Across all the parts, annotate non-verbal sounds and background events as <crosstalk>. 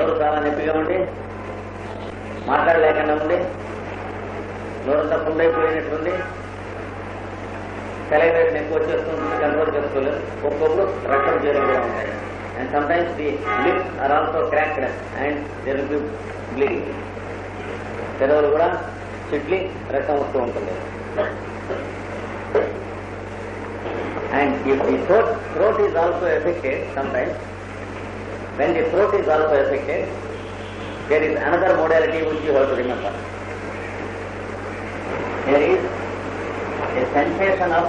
నోరు చాలా నొప్పిగా ఉండి? మాట్లాడలేకుండా ఉండి? నోరు పుండైపోయినట్టుంది సెలైవేషన్ ఎక్కువ వచ్చేస్తుంది కంట్రోల్ చేసుకోలేదు. ఒక్కొక్కరు రక్తం జరుగుతూ ఉంటాయి. And sometimes the lips are also cracked and జరుగు బ్లీడింగ్ పెదవులు కూడా చిట్లి రక్తం వస్తూ ఉంటుంది. అండ్ ఈ throat throat is also affected sometimes When the throat is also affected, there is another modality which you have to remember. There is a sensation of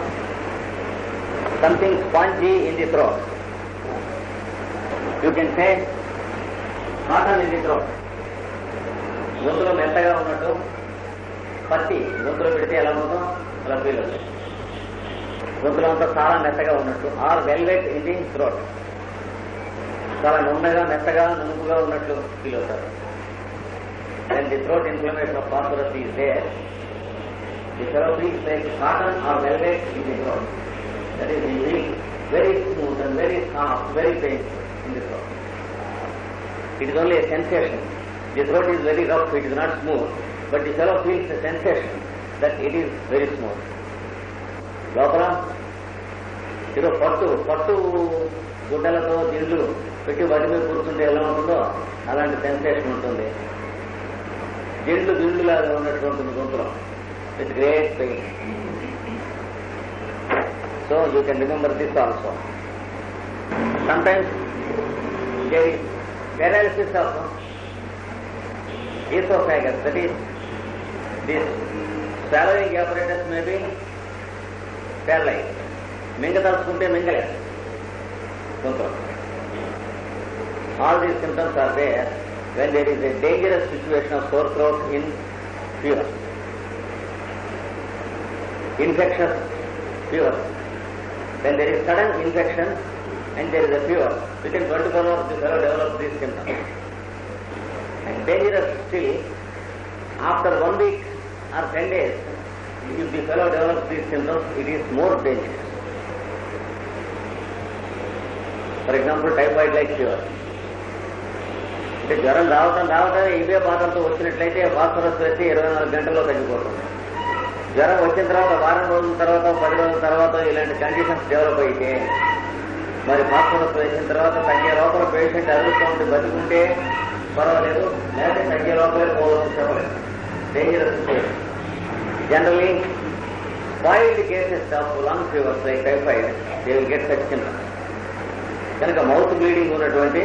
something spongy in the throat. You can say cotton in the throat. గొంతులో మెత్తగా ఉన్నట్టు పత్తి గొంతులో పెడితే ఎలా ఉందో అలా feel అవుతుంది గొంతులో అంతా చాలా మెత్తగా ఉన్నట్టు or velvet in the throat చాలా నున్నగా మెత్తగా నునుపుగా ఉన్నట్లు ఫీల్ అవుతారు when the throat inflammation of phosphorus is there, the fellow feels like cotton or velvet in the throat. That is, he feels very smooth and very soft, very painful in the throat. It is only a sensation. The throat is very rough, it is not smooth, but the fellow feels a sensation that it is very smooth. లోపల ఏదో పట్టు పట్టు గుడ్డలతో దిండ్లు పెట్టి వాటి మీద కూర్చుంటే ఎలా ఉంటుందో అలాంటి సెన్సేషన్ ఉంటుంది. దిండ్లు దిండులాగా ఉన్నట్టు ఉంటుంది it's great pain so you can remember this also sometimes there is paralysis of esophagus, that is, this swallowing apparatus may be paralyzed. మింగదలుచుకుంటే మింగలేదు. గొంతులో all these symptoms are there when there is a dangerous situation of sore throat in fever. Infectious fever. When there is sudden infection and there is a fever, within 24 hours the fellow develops these symptoms. And dangerous still, after one week or 10 days, if the fellow develops these symptoms, it is more dangerous. For example, typhoid-like fever. అంటే జ్వరం రావటం రావటం ఇవే బాధలతో వచ్చినట్లయితే phosphorus వచ్చి ఇరవై నాలుగు గంటల్లో తగ్గిపోతుంది. జ్వరం వచ్చిన తర్వాత వారం రోజుల తర్వాత పది రోజుల తర్వాత ఇలాంటి కండిషన్స్ డెవలప్ అయితే మరి ఫాస్ఫరస్ వేసిన తర్వాత తగ్గే లోపల పేషెంట్ అదురుతూ బతుకుంటే పర్వాలేదు లేకపోతే తగ్గే లోపలే పోవడం చెప్పలేదు. Dangerous generally boiled cases of lung fevers like typhoid they will get such కనుక మౌత్ బ్లీడింగ్ ఉన్నటువంటి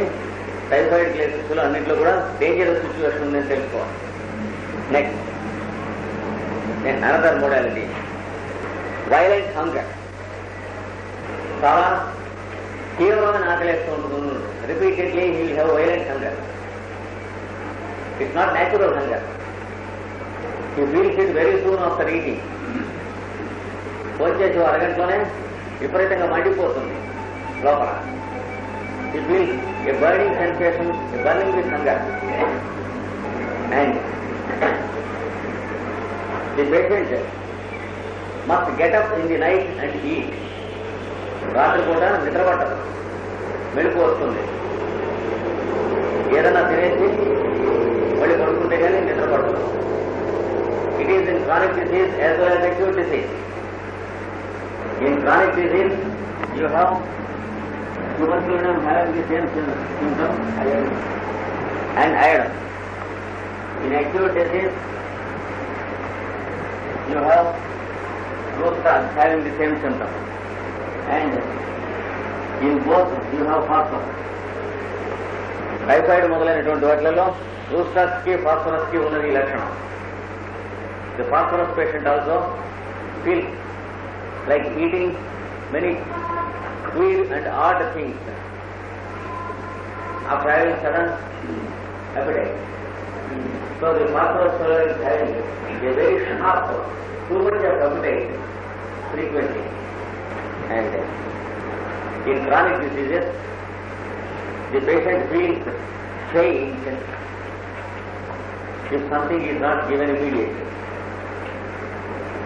టైఫాయిడ్ కేసెస్లో అన్నింటిలో కూడా డేంజరస్ సిచ్యువేషన్ ఉందని తెలుసుకోవాలి నెక్స్ట్ నేను అనదర్ మోడాలిటీ వైలెంట్ హంగర్ చాలా తీవ్రమైన ఆకలేస్తూ ఉంటుంది. Repeatedly he have violent hunger it's not natural hunger he feels it very soon after eating వచ్చేసి అరగంటలోనే విపరీతంగా మండిపోతుంది లోపల. It feels a burning sensation, a burning with hunger. And the patient must get up in the night and eat. రాత్రి కూడా నిద్ర పట్టదు మెడుపు వస్తుంది ఏదన్నా తినేసి మళ్ళీ పడుకుంటే కానీ నిద్రపడదు it is in chronic disease as well as acute disease in chronic disease you have tuberculosis having the same symptom and iron. In acute disease, you have prostate having the same symptom. And in both you have phosphorus. Typhoid మొదలైనటువంటి వాటిలలో రూస్టాస్ కి phosphorus కి ఉన్నది ఈ లక్షణం the phosphorus patient also feel like eating many queer and odd things after having sudden appetite. So the fellow is having a very sharp, too much of appetite frequently. And in chronic diseases, the patient feels faint if something is not given immediately.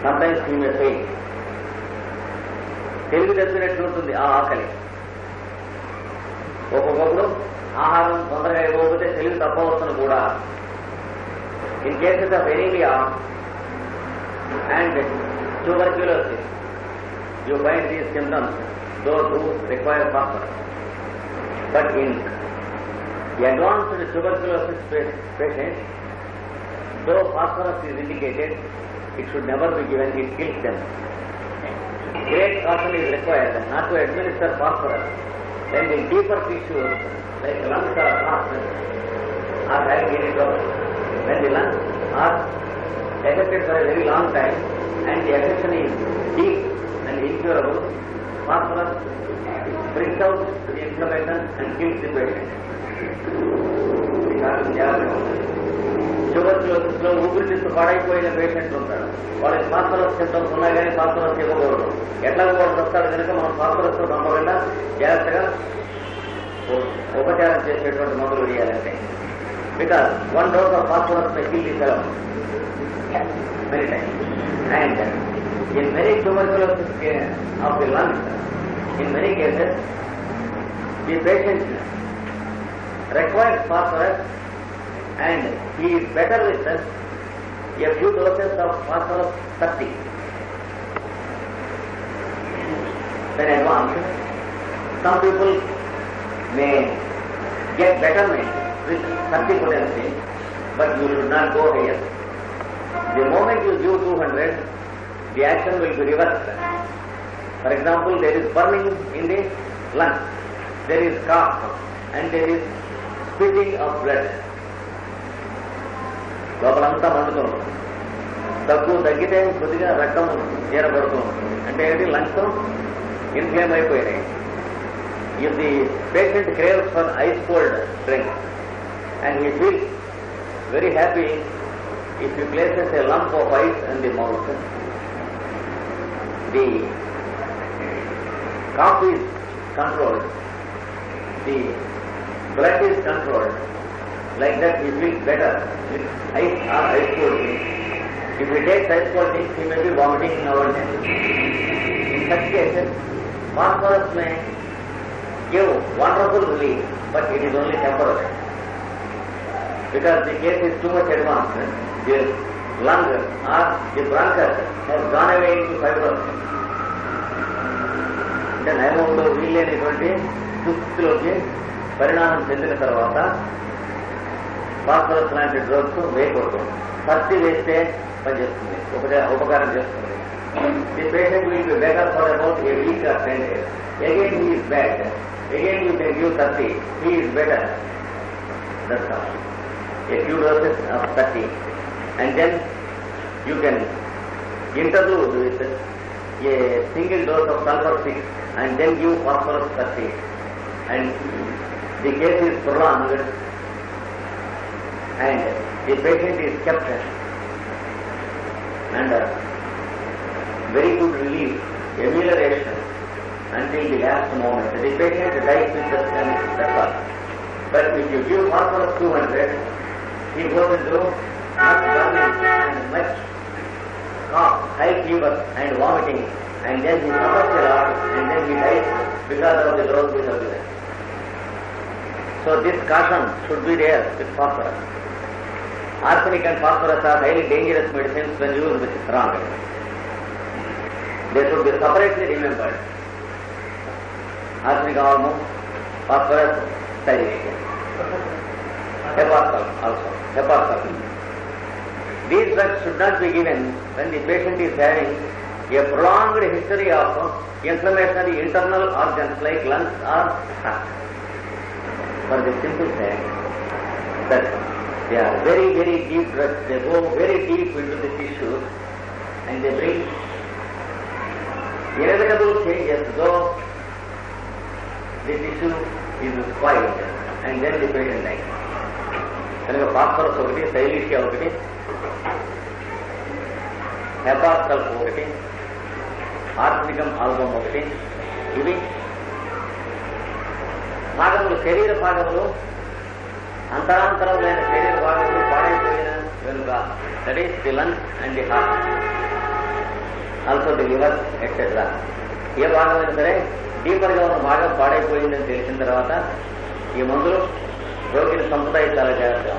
Sometimes he may faint. Telugu తప్పినట్లు ఉంటుంది ఆ ఆకలి ఒక్కొక్కప్పుడు ఆహారం తొందరగా ఇవ్వకపోతే Telugu cases of anemia and tuberculosis, you find these symptoms, those who require phosphorus. But in advanced tuberculosis pa- patients, though phosphorus is indicated, it should never be given, it kills them. great caution is required not to administer phosphorus. Then the deeper tissues, like lungs or heart, are having any trouble. When the lungs are affected for a very long time and the affection is deep and incurable, phosphorus brings out the inflammation and kills the patient. We have to ఉండాలి. Tuberculosis లో ఊపిరితిత్తు పాడైపోయిన patient ఉంటాడు వాళ్ళకి phosphorus symptoms ఉన్నాయి కానీ phosphorus ఇవ్వకూడదు ఎట్లా కూడా వస్తాడు కనుక మనం ఫాస్ఫరస్ తో పంపకుండా జాగ్రత్తగా ఉ- ఉపచారం చేసేటువంటి మందులు వేయాలంటే because one dose of phosphorus may kill the cell many times and in many tuberculosis of the lungs in many cases the patient requires phosphorus and he is better with us a few doses of phosphorus 30. Then advanced, some people may get betterment with 30 potency, but you should not go higher. The moment you give 200, the action will be reversed. For example, there is burning in the lungs, there is cough, and there is spitting of blood. లోపలంతా మండుతూ ఉంటుంది. తక్కువ తగ్గితే కొద్దిగా రక్తం చేరబడుతూ ఉంటుంది. అంటే ఏంటి? లంగ్స్ ఇన్ఫ్లేమ్ అయిపోయినాయి. If the patient craves for ice cold drink and he feel very happy if you places a lump of ice and the mouth the cough is controlled, the blood is controlled, like that he feels better with ice or ice cold things. If he takes ice cold things, he may be vomiting now and then. In such cases, phosphorus may give wonderful relief, but it is only temporary. Because the case is too much advanced, the lung or the bronchus has gone away into fibrosis. అంటే నయమంలో వీళ్ళేనటువంటి స్థితిలోకి పరిణామం చెందిన తర్వాత phosphorus లాంటి drugs వేయకూడదు పత్తి వేస్తే పనిచేస్తుంది ఉపక- ఉపకారం చేస్తుంది the patient will be better for about a week or ten days again he is bad again you can give thirty he is better that's all a few doses of thirty and then you can interlude with a single dose of sulfur 6 and then give phosphorus 30 and the case is prolonged and the patient is kept under very good relief, amelioration until the last moment. The patient dies with the all. But if you give phosphorus 200, he goes into much burning and much cough, high fever and vomiting and then he suffers a lot and then he dies because of the we have given. So this caution should be there with phosphorus. Arsenic and phosphorus are highly dangerous medicines when used with wrong. They should be separately remembered. Arsenic hormone, phosphorus, silicium. Hepatol also, hepatol. These drugs should not be given when the patient is having a prolonged history of inflammatory internal organs like lungs or heart. For the simple fact that they are very, very deep drugs. They go very deep into the tissues and they bring inevitable changes though the tissue is spoiled and then the patient dies. కనుక phosphorus ఒకటి silicea ఒకటి హెపార్కల్ ఒకటి arsenicum album ఒకటి ఇవి భాగములు శరీర భాగములు అంతరాంతరమైన శరీర భాగములు పాడైపోయిన వెనుక. That is the lungs and the heart also the liver etcetera ఏ భాగమైనా సరే డీపర్గా ఉన్న భాగం పాడైపోయిందని తెలిసిన తర్వాత ఈ మందులు రోగిని సంప్రదాయ చాలా జాగ్రత్తగా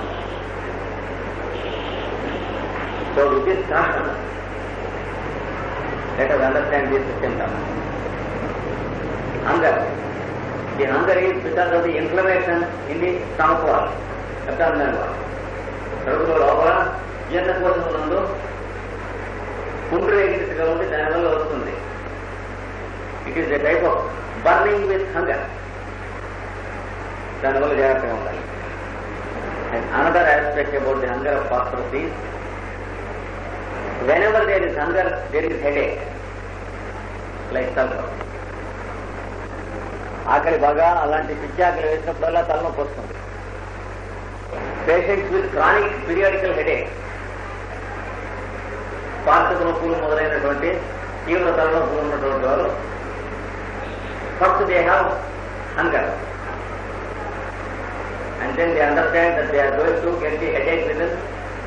so with is this caution, understand us understand అందరూ symptom. Hunger. The hunger is because of the inflammation in the stomach wall, abdominal wall. కడుపులో లోపల జీర్ణకోశం నందు కుండ్రు ఎగిరిగా ఉండి దానివల్ల వస్తుంది it is a type of burning with hunger దానివల్ల జాగ్రత్తగా ఉండాలి and another aspect about the hunger of phosphorus is whenever there is hunger, there is headache, like sulfur. ఆకలి బాగా అలాంటి పిచ్చి ఆకలి వేసినప్పుడల్లా తలనొప్పి వస్తుంది. Patients with chronic periodical headache పార్శ్వ నొప్పులు మొదలైనటువంటి తీవ్ర తలనొప్పులు ఉన్నటువంటి వారు first they have hunger and then they understand that they are going to get the headache with in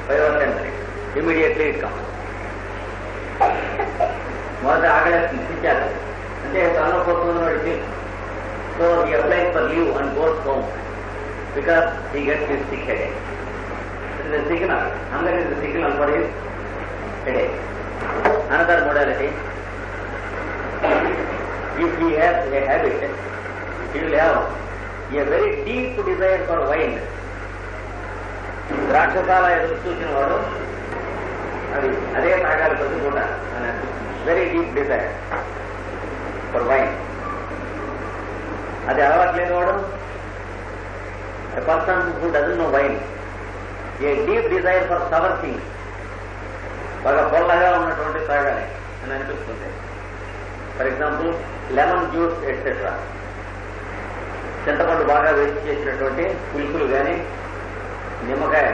five or ten minutes immediately it comes మొదట ఆగలేస్తుంది పిచ్చారు అంటే తలనొప్పి వస్తుంది వాడికి so he applies for leave and goes home because he gets his sick headache it is signal hunger is signal for his headache another modality if he has a habit he will have a very deep desire for wine ద్రాక్షసాల ఎదురు చూసిన వాడు అది అదే తాగాలి ప్రతి పూట అని very deep desire for wine అది అలవాటు వాడు a person who doesn't know wine a deep desire for sour things బాగా పొల్లగా ఉన్నటువంటి తాగాలి అని అనిపిస్తుంది. For example lemon juice etcetera చింతపండు బాగా వేసి చేసినటువంటి పులుసులు కానీ నిమ్మకాయ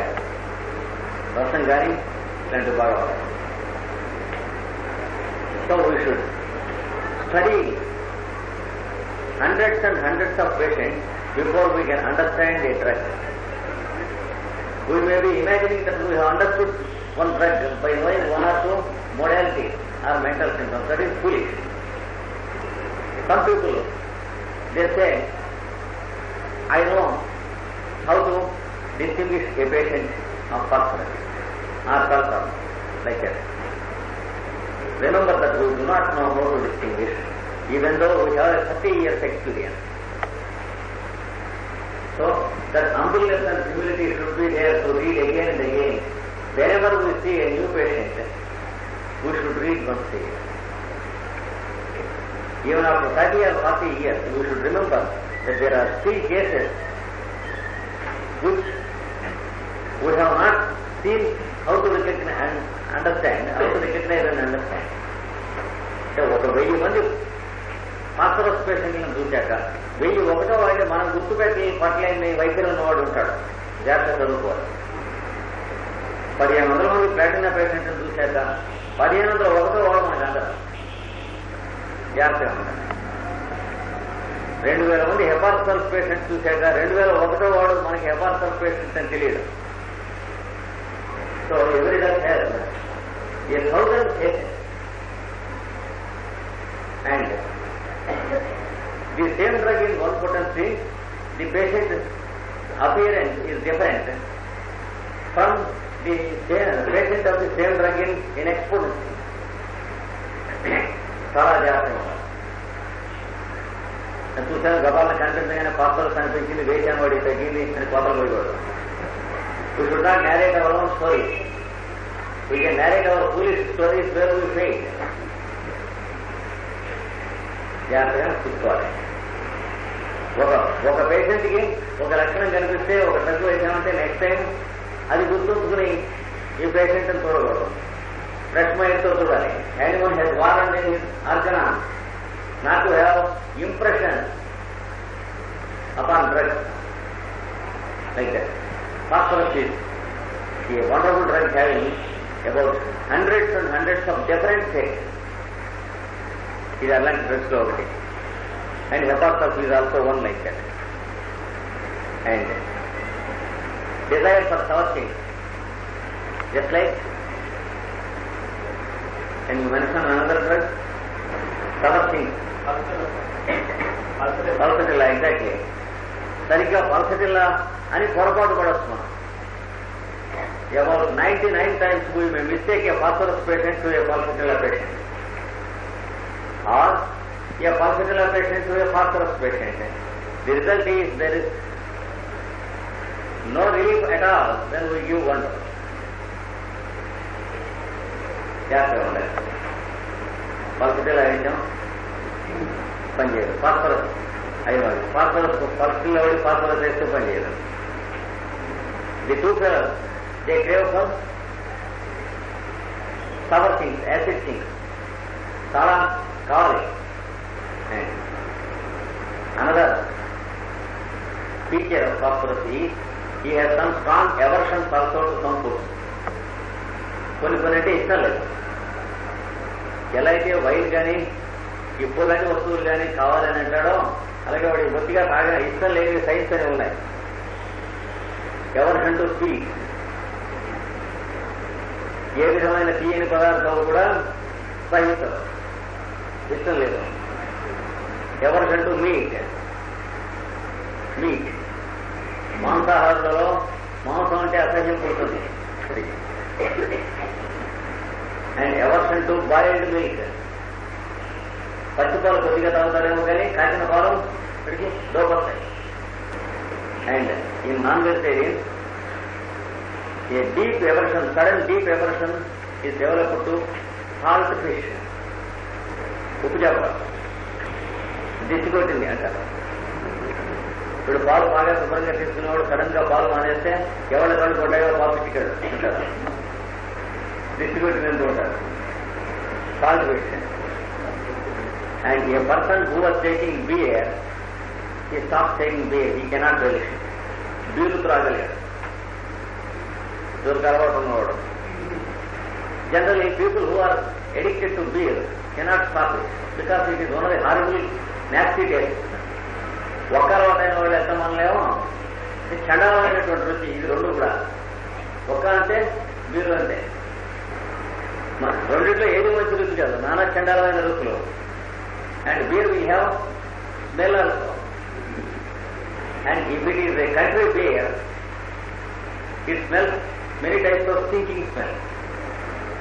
రసం కానీ ఇలాంటివి బాగా so we should study hundreds and hundreds of patients before we can understand a drug. We may be imagining that we have understood one drug by knowing one or two modalities or mental symptoms. That is foolish. Some people, they say, I know how to distinguish a patient of personality or person like that. Remember that we do not know how to distinguish even though we have a 30 years experience. So that humbleness and humility should be there to read again and again. Whenever we see a new patient, we should read one thing. Even after 30 or 40 years, we should remember that there are still cases which we have not seen how to recognize and understand, how to recognize and understand. So what a very wonderful. Phosphorus పేషెంట్లను చూశాక వెయ్యి ఒకటో వాళ్ళు మనం గుర్తుపెట్టి పట్లేని వైద్యులు ఉన్నవాడు ఉంటాడు. జాగ్రత్త చదువుకోవాలి. పదిహేను వందల మంది ప్లాటినా పేషెంట్లను చూశాక పదిహేను వందల ఒకటో వాడు మనకు అందరం. జాగ్రత్తగా ఉండాలి రెండు వేల మంది హెపార్సల్ పేషెంట్ చూశాక రెండు వేల ఒకటో వాడు మనకి హెపార్సల్ పేషెంట్స్ అని తెలియదు. So every does a thousand patient and the same drug in one potency the patient appearance is different from the same, patient of the same drug in, in exponent. <coughs> చాలా జాగ్రత్తగా చూశాను గబాలను కనిపించగానే పాత్రలు కనిపించింది వేసాను వాడి తగ్గింది అని కోతలు పోయేవాడు we should not narrate our own story we can narrate our police stories where we fail జాగ్రత్తగా చూసుకోవాలి ఒక ఒక పేషెంట్కి ఒక లక్షణం కనిపిస్తే ఒక డ్రగ్ వేసామంటే నెక్స్ట్ టైం అది గుర్తుంచుకుని ఈ పేషెంట్ని చూడకూడదు. ఫ్రెష్ మైండ్తో చూడాలి. Animal health war in his not to have impression upon drug like that phosphorus ఈ wonderful drug having about hundreds and hundreds of different states ఇది అలాంటి డ్రగ్స్లో ఒకటి and హెపార్టస్ is also one like that and desire for searching. Just like, can you mention another drug? Searching. Pulsatilla exactly సరిగ్గా pulsatilla అని పొరపాటు పడవచ్చు మనం about 99 times we may mistake a phosphorus patient to a pulsatilla patient. Or a pulsatilla patient to a phosphorus patient. The result is there is no relief at all when we give one dose. జాగ్రత్తగా ఉండాలి పల్సటిల్ అయించాం పనిచేయదు phosphorus అయ్యేవాడు phosphorus పల్సటిల్ వాడి phosphorus వేస్తే పనిచేయదు the two fellers they crave for sour things acid things చాలా Sorry. And another feature of phosphorus he has some strong aversion also to some foods. కొన్ని కొన్ని అంటే ఇష్టం లేదు. ఎలా అయితే వైర్ కానీ ఇప్పుడు లాంటి వస్తువులు కానీ కావాలని అంటాడో అలాగే వాడి బొత్తిగా తాగా ఇష్టం లేని సైన్స్ అని ఉన్నాయి. ఎవరికంటూ అంటూ టీ? ఏ విధమైన తీయని పదార్థాలు కూడా సహించదు ఇష్టం లేదు. ఎవరికంటూ మీట్ మీట్ మాంసాహారులలో మాంసం అంటే అసహ్యం పుడుతుంది. And aversion to boiled milk పచ్చిపాలు కొద్దిగా తాగుతారేమో కానీ కాచిన పాలు ఇక్కడికి దోపడతాయి అండ్ ఈ non vegetarian a deep aversion sudden deep aversion is developed to salt fish. ఉప్పు చేప దిష్టి కొట్టింది అంటారు ఇప్పుడు పాలు బాగా శుభ్రంగా తీసుకున్నవాడు సడన్ గా పాలు మానేస్తే ఎవరి కళ్ళు కొట్టాయో పాలు చిక్కాడు అంటారు దిష్టి కొట్టినంత ఉంటారు salt fish and a person who was taking beer he stop taking beer he cannot relish beer త్రాగలేడు దొరికి అలవాటు ఉన్నవాడు generally people who are addicted to beer cannot stop it because it is one of the horrible nasty వాళ్ళు ఎంత మనలేమో? చండాలమైనటువంటి రుచి ఇది రెండు కూడా. ఒక్క అంటే మీరు అంటే. రెండిట్లో ఏది మంచి రుచి కాదు? నానా చండాలమైన రుచులు. And beer we have smell also and if it is a country beer it smell many types of thinking smell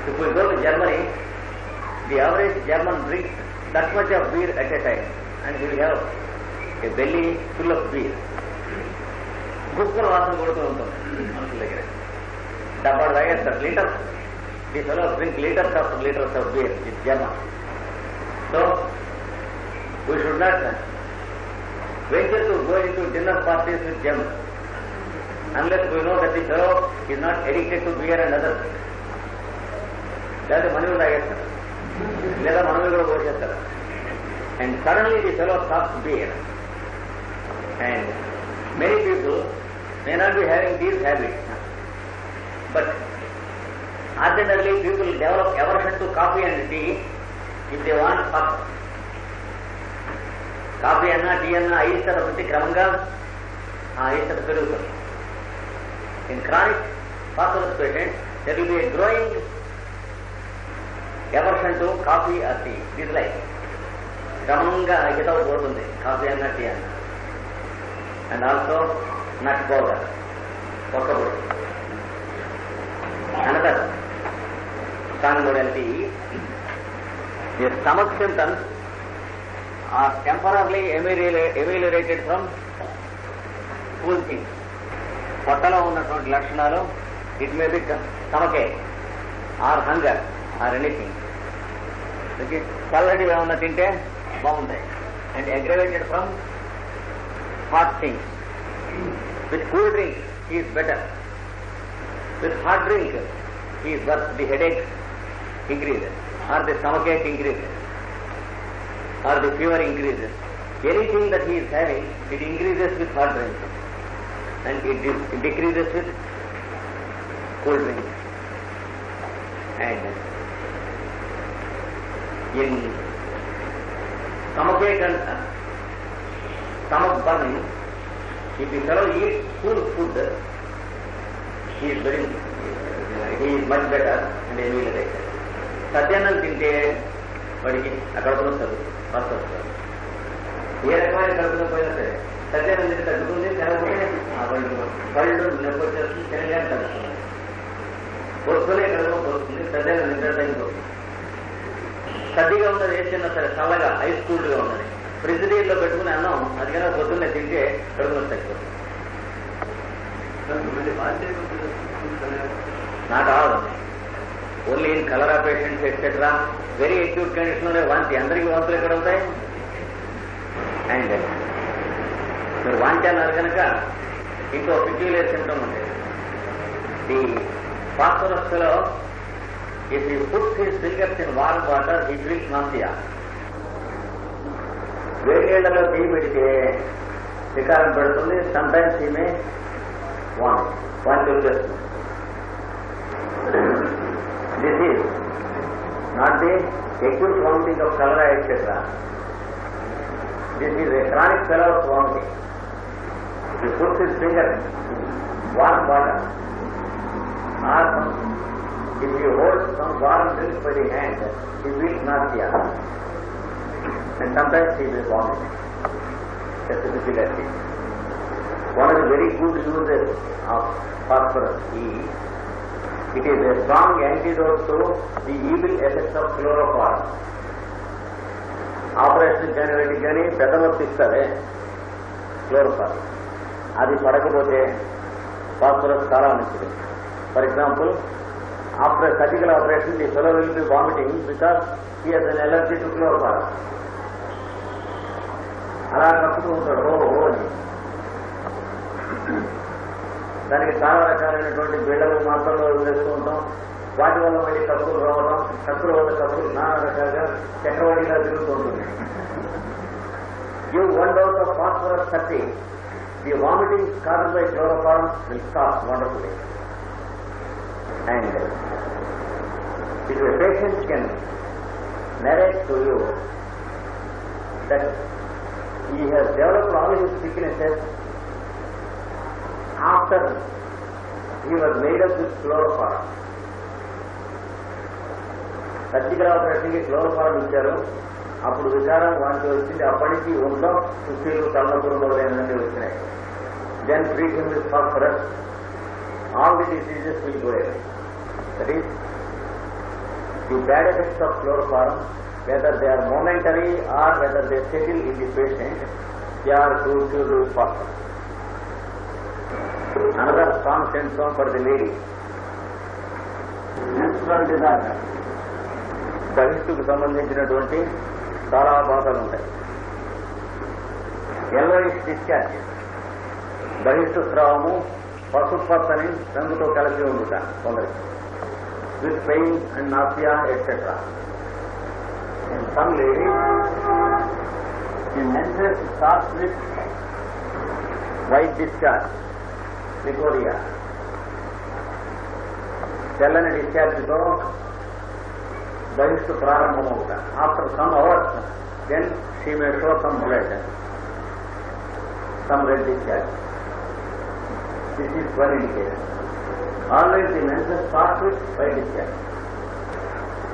ఇప్పుడు we go the average German drinks that much of beer at a time and he will have a belly full of beer. కుక్కల వాసన కొడుతూ ఉంటుంది మనుషుల దగ్గర డబ్బాలు తాగేస్తారు litres the fellow drink litres of litres of beer it German so we should not venture to go into dinner parties with Germans unless we know that the fellow is not addicted to beer and other things. లేదా మనవి తాగేస్తారు లేదా మనవి కూడా పోసేస్తారు and suddenly the fellow stops beer and many people may not be having these habits but ordinarily people develop aversion to coffee and tea if they want first coffee అన్నా tea అన్నా అయిష్టత బట్టి క్రమంగా ఆ అయిష్టత పెరుగుతుంది in chronic phosphorus patient there will be a growing aversion coffee or tea this dislike క్రమంగా పోతుంది కాఫీ అన్న టీ అన్న. అండ్ ఆల్సో నట్ పౌడర్ ఒక్కప్పుడు another. Strong modality the stomach symptoms are temporary ameliora- from from cool పొట్టలో ఉన్నటువంటి లక్షణాలు it may be stomachache or hunger are anything okay చల్లటి ఏమన్నా తింటే బాగుంటాయి and aggravated from hot things with cool drink is better with hot drink is worse the headache increases or the stomachache increases or the fever increases. Anything that he is having, it increases with hot drink and it, de- it decreases with cold drink. And in stomachache and uh, stomach burning, if the fellow eats cool food, he is very, he is much better and ameliorated. సత్యాన్నం తింటే వాడికి ఆ కడుపులో వస్తుంది first వస్తుంది ఏ రకమైన కడుపులో పోయినా సరే సత్యాన్నం తింటే తగ్గుతుంది తినకపోతే ఆ పళ్ళు పళ్ళు నొప్పి వచ్చేస్తుంది తినగానే తగ్గుతుంది పొడుకునే కడుపు పోతుంది పెద్దగా నిద్ర తగ్గిపోతుంది సర్దిగా ఉన్నది ఏ సరే చల్లగా ఐస్ కూల్డ్గా ఉన్నది. ఫ్రిడ్జ్ నీళ్ళలో పెట్టుకుని అన్నం అది కనుక పొద్దున్నే తింటే కడుపులో తగ్గిపోతుంది నాకు రావదు only in cholera patients etcetera very acute కండిషన్లోనే వాంతి. అందరికీ వాంతులు ఎక్కడ అవుతాయి అండ్ మీరు వాంతి అన్నారు కనుక ఇంకో పిక్యులర్ సింటమ్ ఉంది the phosphorus లో if you put his fingers in warm water he drink nausea వేడి నీళ్లలో టీ పెడితే వికారం పెడుతుంది సమ్ టైమ్స్ ఈమె వాన్ వాంతి వచ్చేస్తుంది this is not the acute vomiting of cholera, etc. This is a chronic fellow of vomiting. He puts his finger in warm water or some, if you hold some warm drink by the hand, he will nausea. And sometimes he will vomit. That's a difficulty. One of the very good uses of phosphorus is it is a strong antidote to the evil effects of chloroform. Operation చేయడానికి కానీ పెద్ద నొప్పి ఇస్తుంది క్లోరోఫార్ అది పడకపోతే phosphorus చాలా మంచిది for example after surgical operation the fellow will be vomiting because he has an allergy to chloroform అలా కప్పుతూ ఉంటాడు ఓ ఓ అని దానికి చాలా రకాలైనటువంటి బిళ్ళలు మాత్రలు వేస్తూ ఉంటాం. వాటి వల్ల మళ్ళీ కప్పులు రావడం కప్పుల వల్ల కప్పులు నానా రకాలుగా చక్రవడిగా తిరుగుతూ ఉంటుంది. Give one dose of phosphorus thirty the vomiting caused by chloroform will stop wonderfully And if a patient can narrate to you that he has developed all his sicknesses after he was made up with chloroform. Surgical ఆపరేషన్కి chloroform ఇచ్చారు అప్పుడు వికారం వానికి వచ్చింది అప్పటి నుంచి ఒంట్లో సుస్థిలు తలనొప్పులు మొదలైనవన్నీ వచ్చినాయి then treat him with phosphorus all the diseases will that is the bad effects of chloroform whether they are momentary they settle in the patient they are to cure with phosphorus another strong symptom for the lady. Menstrual disorder. బహిష్టుకు సంబంధించినటువంటి చాలా బాధలు ఉంటాయి yellowish discharge బహిష్టు స్రావము పసుపచ్చని రంగుతో కలిసి ఉండుట కొందరికి with pain and nausea, etc. In some ladies, the menses starts with white discharge, licoria. चलन डिस्चार्ज तो बहिष्ठ प्रारंभ होगा after some hours then she may show some blood some blood discharge this is one indication always the menses start with white discharge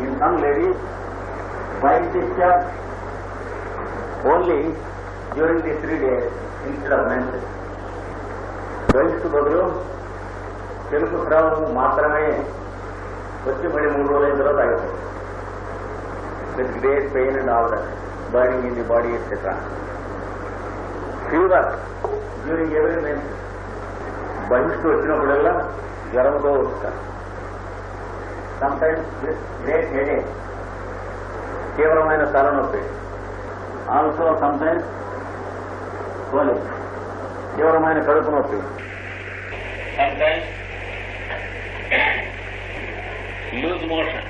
in some ladies white discharge only during the three days instead of menses బహిష్టు బదులు తెలుపు స్రావము మాత్రమే వచ్చి మళ్ళీ మూడు రోజుల తర్వాత ఆగిపోతుంది with great pain and all that burning in the body etcetera fever during every menses బహిష్టు వచ్చినప్పుడల్లా జ్వరంతో వస్తారు సమ్టైమ్స్ గ్రేట్ హెడేక్ తీవ్రమైన తలనొప్పి ఆల్సో సమ్టైమ్స్ కోలింగ్ తీవ్రమైన కడుపు నొప్పి. Sometimes loose motion